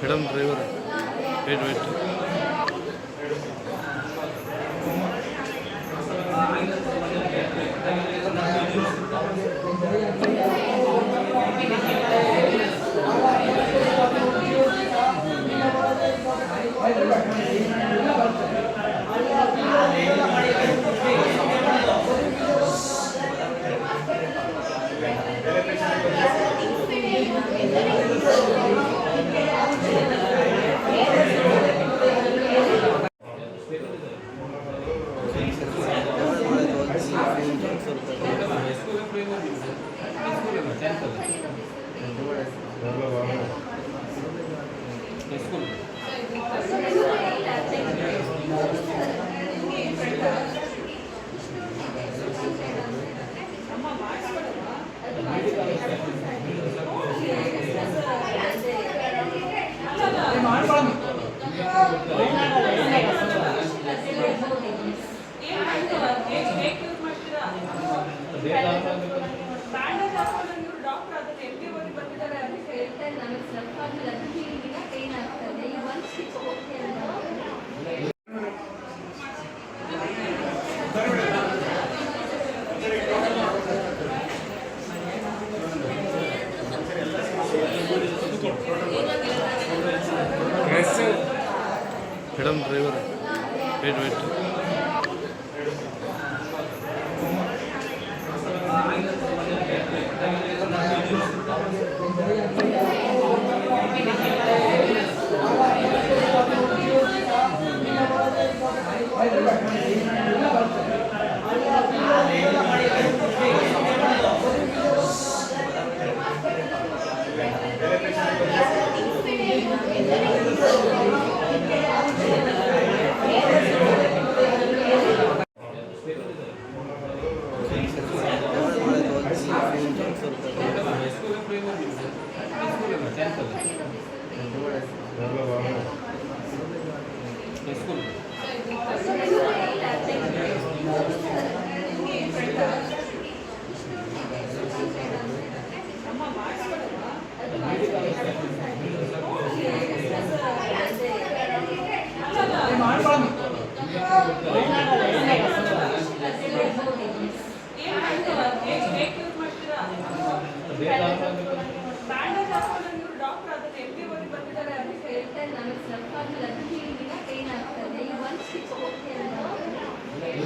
Madam driver wait wait చేసుకుంటాం madam driver wait wait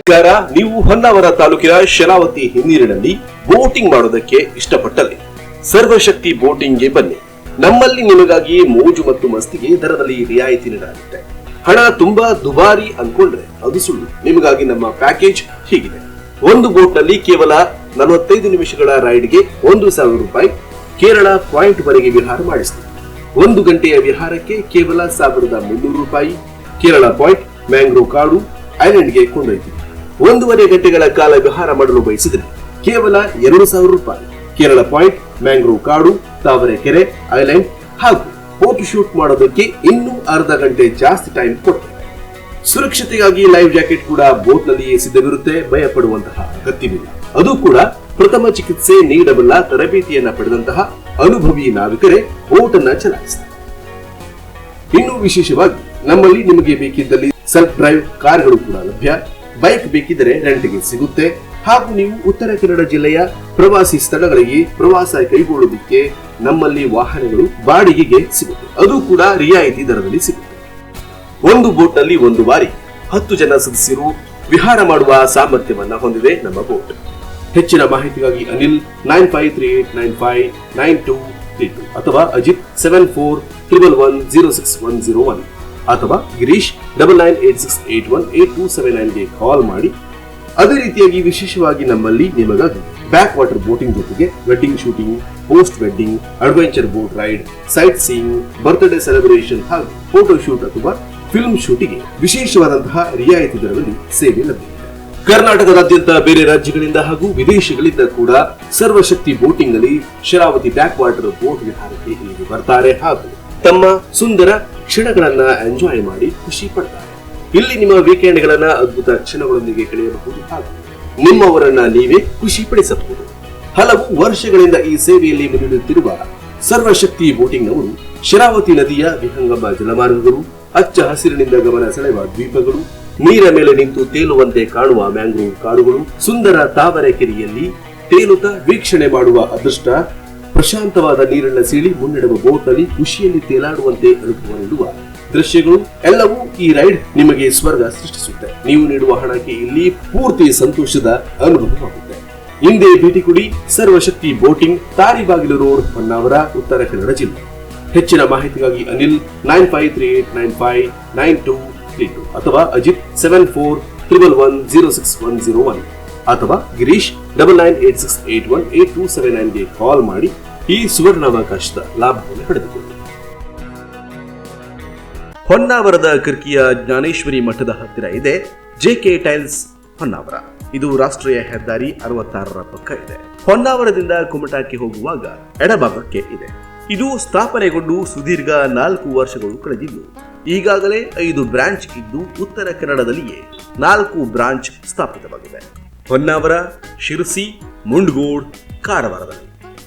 ನಮಸ್ಕಾರ ನೀವು ಹೊನ್ನಾವರ ತಾಲೂಕಿನ ಶರಾವತಿ ಹಿನ್ನೀರಿನಲ್ಲಿ ಬೋಟಿಂಗ್ ಮಾಡೋದಕ್ಕೆ ಇಷ್ಟಪಟ್ಟರೆ ಸರ್ವಶಕ್ತಿ ಬೋಟಿಂಗ್ಗೆ ಬನ್ನಿ. ನಮ್ಮಲ್ಲಿ ನಿಮಗಾಗಿ ಮೋಜು ಮತ್ತು ಮಸ್ತಿಗೆ ದರದಲ್ಲಿ ರಿಯಾಯಿತಿ ನೀಡಲಾಗುತ್ತೆ. ಹಣ ತುಂಬಾ ದುಬಾರಿ ಅನ್ಕೊಂಡ್ರೆ ಅದು ಸುಳ್ಳು. ನಿಮಗಾಗಿ ನಮ್ಮ ಪ್ಯಾಕೇಜ್ ಹೀಗಿದೆ. ಒಂದು ಬೋಟ್ನಲ್ಲಿ ಕೇವಲ ನಲವತ್ತೈದು ನಿಮಿಷಗಳ ರೈಡ್ಗೆ ಒಂದು ಸಾವಿರ ರೂಪಾಯಿ ಕೇರಳ ಪಾಯಿಂಟ್ ವರೆಗೆ ವಿಹಾರ ಮಾಡಿಸ್ತೀವಿ. ಒಂದು ಗಂಟೆಯ ವಿಹಾರಕ್ಕೆ ಕೇವಲ ಸಾವಿರದ ಮುನ್ನೂರು ರೂಪಾಯಿ. ಕೇರಳ ಪಾಯಿಂಟ್, ಮ್ಯಾಂಗ್ರೋವ್ ಕಾಡು, ಐಲ್ಯಾಂಡ್ಗೆ ಕೊಂಡೊಯ್ತೀವಿ. ಒಂದೂವರೆ ಗಂಟೆಗಳ ಕಾಲ ವಿಹಾರ ಮಾಡಲು ಬಯಸಿದರೆ ಕೇವಲ ಎರಡು ಸಾವಿರ ರೂಪಾಯಿ. ಕೇರಳ ಪಾಯಿಂಟ್, ಮ್ಯಾಂಗ್ರೋವ್ ಕಾಡು ತಾವರೆಕೆರೆ ಐಲ್ಯಾಂಡ್ ಹಾಗೂ ಫೋಟೋ ಶೂಟ್ ಮಾಡೋದಕ್ಕೆ ಇನ್ನೂ ಅರ್ಧ ಗಂಟೆ ಜಾಸ್ತಿ ಟೈಮ್ ಕೊಟ್ಟರು. ಸುರಕ್ಷತೆಗಾಗಿ ಲೈಫ್ ಜಾಕೆಟ್ ಕೂಡ ಬೋಟ್ ನಲ್ಲಿಯೇ ಸಿದ್ಧವಿರುತ್ತೆ ಭಯ ಪಡುವಂತಹ ಅಗತ್ಯವಿಲ್ಲ. ಅದು ಕೂಡ ಪ್ರಥಮ ಚಿಕಿತ್ಸೆ ನೀಡಬಲ್ಲ ತರಬೇತಿಯನ್ನ ಪಡೆದಂತಹ ಅನುಭವಿ ನಾವಿಕರೇ ಬೋಟ್ ಅನ್ನ ಚಲಾಯಿಸ್ತಾರೆ ಇನ್ನು ವಿಶೇಷವಾಗಿ ನಮ್ಮಲ್ಲಿ ನಿಮಗೆ ಬೇಕಿದ್ದಲ್ಲಿ ಸೆಲ್ಫ್ ಡ್ರೈವ್ ಕಾರ್ಗಳು ಕೂಡ ಲಭ್ಯ. ಬೈಕ್ ಬೇಕಿದ್ರೆ ರೆಂಟ್ಗೆ ಸಿಗುತ್ತೆ. ಹಾಗೂ ನೀವು ಉತ್ತರ ಕನ್ನಡ ಜಿಲ್ಲೆಯ ಪ್ರವಾಸಿ ಸ್ಥಳಗಳಿಗೆ ಪ್ರವಾಸ ಕೈಗೊಳ್ಳುವುದಕ್ಕೆ ನಮ್ಮಲ್ಲಿ ವಾಹನಗಳು ಬಾಡಿಗೆಗೆ ಸಿಗುತ್ತೆ. ಅದು ಕೂಡ ರಿಯಾಯಿತಿ ದರದಲ್ಲಿ ಸಿಗುತ್ತೆ. ಒಂದು ಬೋಟ್ನಲ್ಲಿ ಒಂದು ಬಾರಿ ಹತ್ತು ಜನ ಸದಸ್ಯರು ವಿಹಾರ ಮಾಡುವ ಸಾಮರ್ಥ್ಯವನ್ನ ಹೊಂದಿದೆ ನಮ್ಮ ಬೋಟ್. ಹೆಚ್ಚಿನ ಮಾಹಿತಿಗಾಗಿ Anil nine five three eight nine five nine two three two ಅಥವಾ Ajith seven four triple one zero six one zero one. ಅಥವಾ Girish double nine eight six eight one eight two seven ನೈನ್ಗೆ call ಮಾಡಿ. ಅದೇ ರೀತಿಯಾಗಿ ವಿಶೇಷವಾಗಿ ನಮ್ಮಲ್ಲಿ ನಿಮಗಾಗಿ back water boating ಜೊತೆಗೆ wedding shooting post wedding adventure boat ride sightseeing birthday celebration ಹಾಗೂ photo shoot ಅಥವಾ ಫಿಲ್ಮ್ ಶೂಟಿಗೆ ವಿಶೇಷವಾದಂತಹ ರಿಯಾಯಿತಿ ದರದಲ್ಲಿ ಸೇವೆ ಲಭ್ಯ ಕರ್ನಾಟಕದಾದ್ಯಂತ ಬೇರೆ ರಾಜ್ಯಗಳಿಂದ ಹಾಗೂ ವಿದೇಶಗಳಿಂದ ಕೂಡ ಸರ್ವಶಕ್ತಿ ಬೋಟಿಂಗ್ನಲ್ಲಿ ಶರಾವತಿ ಬ್ಯಾಕ್ ವಾಟರ್ ಬೋಟ್ ವಿಹಾರಕ್ಕೆ ಇಲ್ಲಿಗೆ ಬರ್ತಾರೆ ಹಾಗೂ ತಮ್ಮ ಸುಂದರ ಕ್ಷಣಗಳನ್ನ ಎಂಜಾಯ್ ಮಾಡಿ ಖುಷಿ ಪಡ್ತಾರೆ. ಇಲ್ಲಿ ನಿಮ್ಮ ವೀಕೆಂಡ್ ಗಳನ್ನ ಅದ್ಭುತ ಕ್ಷಣಗಳೊಂದಿಗೆ ಕಳೆಯಬಹುದು ಹಾಗೂ ನಿಮ್ಮವರನ್ನ ನೀವೇ ಖುಷಿ ಪಡಿಸಬಹುದು. ಹಲವು ವರ್ಷಗಳಿಂದ ಈ ಸೇವೆಯಲ್ಲಿ ಮುನ್ನಡೆಯುತ್ತಿರುವ ಸರ್ವಶಕ್ತಿ ಬೋಟಿಂಗ್ ನವರು ಶರಾವತಿ ನದಿಯ ವಿಹಂಗಮ ಜಲಮಾರ್ಗಗಳು ಹಚ್ಚ ಹಸಿರಿನಿಂದ ಗಮನ ಸೆಳೆಯುವ ದ್ವೀಪಗಳು, ನೀರ ಮೇಲೆ ನಿಂತು ತೇಲುವಂತೆ ಕಾಣುವ ಮ್ಯಾಂಗ್ರೋವ್ ಕಾಡುಗಳು, ಸುಂದರ ತಾವರೆ ಕೆರೆಯಲ್ಲಿ ತೇಲುತ್ತಾ ವೀಕ್ಷಣೆ ಮಾಡುವ ಅದೃಷ್ಟ ಪ್ರಶಾಂತವಾದ ನೀರನ್ನ ಸೀಳಿ ಮುನ್ನಿಡುವ ಬೋಟ್ನಲ್ಲಿ ಖುಷಿಯಲ್ಲಿ ತೇಲಾಡುವಂತೆ ಅನುಭವ ನೀಡುವ ದೃಶ್ಯಗಳು ಎಲ್ಲವೂ ಈ ರೈಡ್ ನಿಮಗೆ ಸ್ವರ್ಗ ಸೃಷ್ಟಿಸುತ್ತೆ. ನೀವು ನೀಡುವ ಹಣಕ್ಕೆ ಇಲ್ಲಿ ಪೂರ್ತಿ ಸಂತೋಷದ ಅನುಭವವಾಗುತ್ತೆ. ಹಿಂದೆ ಭೇಟಿ ಕೊಡಿ ಸರ್ವಶಕ್ತಿ ಬೋಟಿಂಗ್ ತಾರಿಬಾಗಿಲು ರೋಡ್, ಹೊನ್ನಾವರ, ಉತ್ತರ ಕನ್ನಡ ಜಿಲ್ಲೆ. ಹೆಚ್ಚಿನ ಮಾಹಿತಿಗಾಗಿ Anil nine five three eight nine five nine two three two ಅಥವಾ Ajith seven four triple one zero six one zero one ಅಥವಾ Girish double nine eight six eight one eight two seven ನೈನ್ಗೆ call ಮಾಡಿ ಈ ಸುವರ್ಣಾವಕಾಶದ ಲಾಭವನ್ನು ಪಡೆದುಕೊಂಡರು ಹೊನ್ನಾವರದ ಕರ್ಕಿಯ ಜ್ಞಾನೇಶ್ವರಿ ಮಠದ ಹತ್ತಿರ ಇದೆ JK tiles Honnavar. ಇದು ರಾಷ್ಟ್ರೀಯ ಹೆದ್ದಾರಿ ಅರವತ್ತಾರರ ಪಕ್ಕ ಇದೆ. ಹೊನ್ನಾವರದಿಂದ ಕುಮಟಾಕ್ಕೆ ಹೋಗುವಾಗ ಎಡಭಾಗಕ್ಕೆ ಇದೆ. ಇದು ಸ್ಥಾಪನೆಗೊಂಡು ಸುದೀರ್ಘ ನಾಲ್ಕು ವರ್ಷಗಳು ಕಳೆದಿದ್ದು, ಈಗಾಗಲೇ ಐದು ಬ್ರಾಂಚ್ ಇದ್ದು ಉತ್ತರ ಕನ್ನಡದಲ್ಲಿಯೇ ನಾಲ್ಕು ಬ್ರಾಂಚ್ ಸ್ಥಾಪಿತವಾಗಿದೆ. ಹೊನ್ನಾವರ, ಶಿರಸಿ, ಮುಂಡ್ಗೋಡ್, ಕಾರವಾರದಲ್ಲಿ.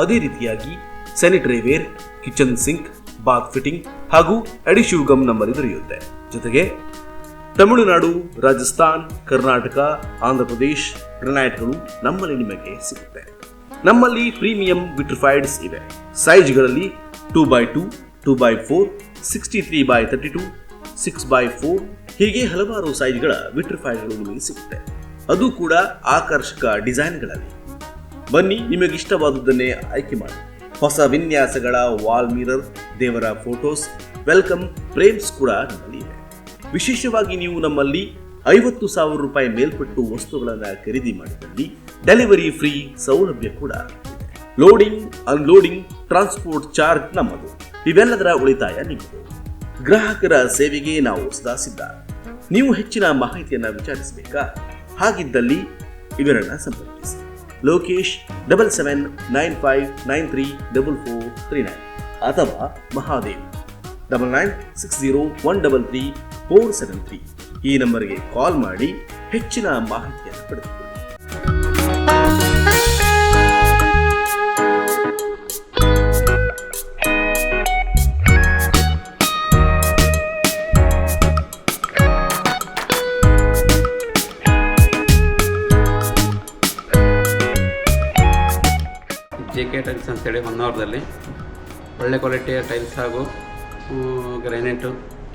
ಅದೇ ರೀತಿಯಾಗಿ sanitary ware kitchen sink, bath fitting ಹಾಗೂ ಅಡಿಶಿವ್ ಗಮ್ ನಮ್ಮಲ್ಲಿ ದೊರೆಯುತ್ತೆ. ಜೊತೆಗೆ ತಮಿಳುನಾಡು, ರಾಜಸ್ಥಾನ್, ಕರ್ನಾಟಕ ಆಂಧ್ರಪ್ರದೇಶ್ ಗ್ರನೈಟ್ಗಳು ನಮ್ಮಲ್ಲಿ ನಿಮಗೆ ಸಿಗುತ್ತೆ. ನಮ್ಮಲ್ಲಿ ಪ್ರೀಮಿಯಂ ವಿಟ್ರಿಫೈಡ್ಸ್ ಇವೆ ಸೈಜ್ಗಳಲ್ಲಿ two by two two by four sixty three by thirty two six by four ಹೀಗೆ ಹಲವಾರು ಸೈಜ್ಗಳ ವಿಟ್ರಿಫೈಡ್ಗಳು ನಿಮಗೆ ಸಿಗುತ್ತೆ. ಅದು ಕೂಡ ಆಕರ್ಷಕ ಡಿಸೈನ್ಗಳಲ್ಲಿ. ಬನ್ನಿ, ನಿಮಗೆ ಇಷ್ಟವಾದುದನ್ನೇ ಆಯ್ಕೆ ಮಾಡಿ. ಹೊಸ ವಿನ್ಯಾಸಗಳ ವಾಲ್ ಮಿರರ್, ದೇವರ ಫೋಟೋಸ್, ವೆಲ್ಕಮ್ ಫ್ರೇಮ್ಸ್ ಕೂಡ ನಮ್ಮಲ್ಲಿ ಇದೆ. ವಿಶೇಷವಾಗಿ ನೀವು ನಮ್ಮಲ್ಲಿ ಐವತ್ತು ಸಾವಿರ ರೂಪಾಯಿ ಮೇಲ್ಪಟ್ಟು ವಸ್ತುಗಳನ್ನು ಖರೀದಿ ಮಾಡಿದಲ್ಲಿ ಡೆಲಿವರಿ ಫ್ರೀ ಸೌಲಭ್ಯ ಕೂಡ ಲೋಡಿಂಗ್, ಅನ್ಲೋಡಿಂಗ್, ಟ್ರಾನ್ಸ್ಪೋರ್ಟ್ ಚಾರ್ಜ್ ನಮ್ಮದು. ಇವೆಲ್ಲದರ ಉಳಿತಾಯ ನಿಮ್ಮದು. ಗ್ರಾಹಕರ ಸೇವೆಗೆ ನಾವು ಸದಾ ಸಿದ್ಧ ನೀವು ಹೆಚ್ಚಿನ ಮಾಹಿತಿಯನ್ನು ವಿಚಾರಿಸಬೇಕಾ? ಹಾಗಿದ್ದಲ್ಲಿ ಇವರನ್ನು ಸಂಪರ್ಕಿಸಿ. Lokesh double seven nine five nine three double four three nine ಅಥವಾ Mahadev double nine six zero one double three four seven three. ಈ ನಂಬರ್ಗೆ ಕಾಲ್ ಮಾಡಿ ಹೆಚ್ಚಿನ ಮಾಹಿತಿಯನ್ನು ಪಡೆದುಕೊಳ್ಳಿ. ಜೆ ಕೆ ಟೈಲ್ಸ್ ಅಂತೇಳಿ ಹೊನ್ನಾವರದಲ್ಲಿ ಒಳ್ಳೆ ಕ್ವಾಲಿಟಿಯ ಟೈಲ್ಸ್ ಹಾಗೂ ಗ್ರಾನೈಟು